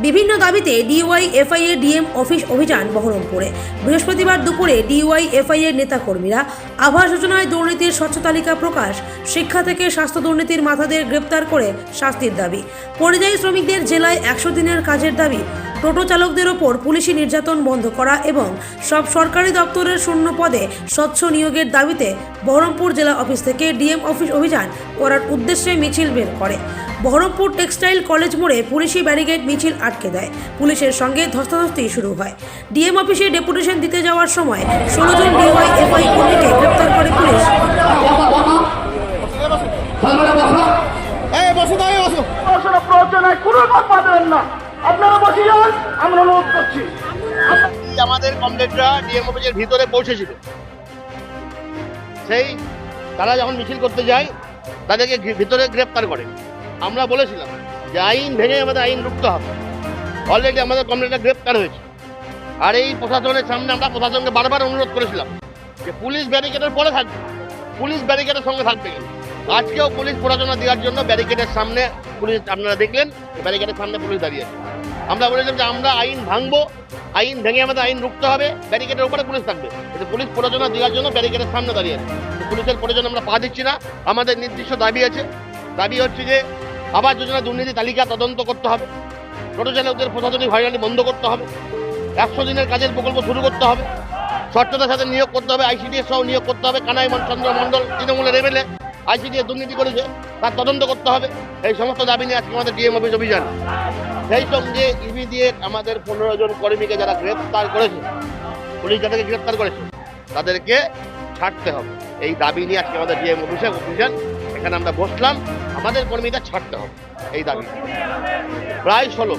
বিভিন্ন দাবিতে dy FIA DM office অভিযান বহরমপুরে বৃহস্পতিবার দুপুরে ডিওয়াই এফআইএর নেতাকর্মীরা আভার যোজনায় দুর্নীতির স্বচ্ছ তালিকা প্রকাশ, শিক্ষা থেকে স্বাস্থ্য দুর্নীতির মাথাদের গ্রেপ্তার করে শাস্তির দাবি। পরিযায়ী শ্রমিকদের জেলায় একশো দিনের কাজের দাবি টোটো চালকদের ওপর পুলিশি নির্যাতন বন্ধ করা এবং সব সরকারি দপ্তরের শূন্য পদে স্বচ্ছ নিয়োগের দাবিতে বহরমপুর জেলা অফিস থেকে ডিএম অফিস অভিযান করার উদ্দেশ্যে মিছিল বের করে। বহরমপুর টেক্সটাইল কলেজ মোড়ে পুলিশি ব্যারিকেড মিছিল আটকে দেয়। পুলিশের সঙ্গে ধস্তাধস্তি শুরু হয়। ডিএম অফিসে ডেপুটেশন দিতে যাওয়ার সময় ষোলো জন ডিওয়াই এফআই কর্মীকে গ্রেপ্তার করে পুলিশ। এই বসো পড়াশোনা প্রয়োজনে কোনো পাবেন না। আপনারা বসে যান, আমরা অনুরোধ করছি। আমাদের কমরেডরা ডিএম অফিসের ভিতরে পৌঁছেছিল সেই তারা যখন মিছিল করতে যায়, তাদেরকে ভিতরে গ্রেপ্তার করে। আমরা বলেছিলাম যে আইন ভেঙে আমাদের আইন রুখতে হবে। অলরেডি আমাদের কমরেডরা গ্রেপ্তার হয়েছে। আর এই প্রশাসনের সামনে আমরা প্রশাসনকে বারবার অনুরোধ করেছিলাম যে পুলিশ ব্যারিকেডের পরে থাকবে। পুলিশ ব্যারিকেডের সঙ্গে থাকবে। কিন্তু আজকেও পুলিশ প্ররোচনা দেওয়ার জন্য ব্যারিকেডের সামনে পুলিশ আপনারা দেখলেন ব্যারিকেডের সামনে পুলিশ দাঁড়িয়ে আছে। আমরা বলেছিলাম যে আমরা আইন ভাঙবো, আইন ভেঙে আমাদের আইন রুখতে হবে ব্যারিকেডের উপরে পুলিশ থাকবে। কিন্তু পুলিশ প্ররোচনা দেওয়ার জন্য ব্যারিকেডের সামনে দাঁড়িয়ে আছে। পুলিশের প্রয়োজন আমরা পা দিচ্ছি না, আমাদের নির্দিষ্ট দাবি আছে। দাবি হচ্ছে যে আবাস যোজনা দুর্নীতি তালিকা তদন্ত করতে হবে টোটো চালকদের প্রশাসনিক হয়রানি বন্ধ করতে হবে, একশো দিনের কাজের প্রকল্প শুরু করতে হবে, স্বচ্ছতার সাথে নিয়োগ করতে হবে, আইসিডিএস সহ নিয়োগ করতে হবে, কানাই চন্দ্র মণ্ডল, তৃণমূলের এমএলএ আইসিডিএস দুর্নীতি করেছে, তার তদন্ত করতে হবে। এই সমস্ত দাবি নিয়ে আজকে আমাদের ডিএম অফিস অভিযান। সেই সঙ্গে ইমিডিয়েট আমাদের পনেরো জন কর্মীকে যারা গ্রেপ্তার করেছে, পুলিশ যাদেরকে গ্রেপ্তার করেছে, তাদেরকে ছাড়তে হবে। এই দাবি নিয়ে আজকে আমাদের ডিএম অফিসে অভিযান, এখানে আমরা বসলাম, আমাদের কর্মীদের ছাড়তে হবে, এই দাবি। প্রায় ষোলো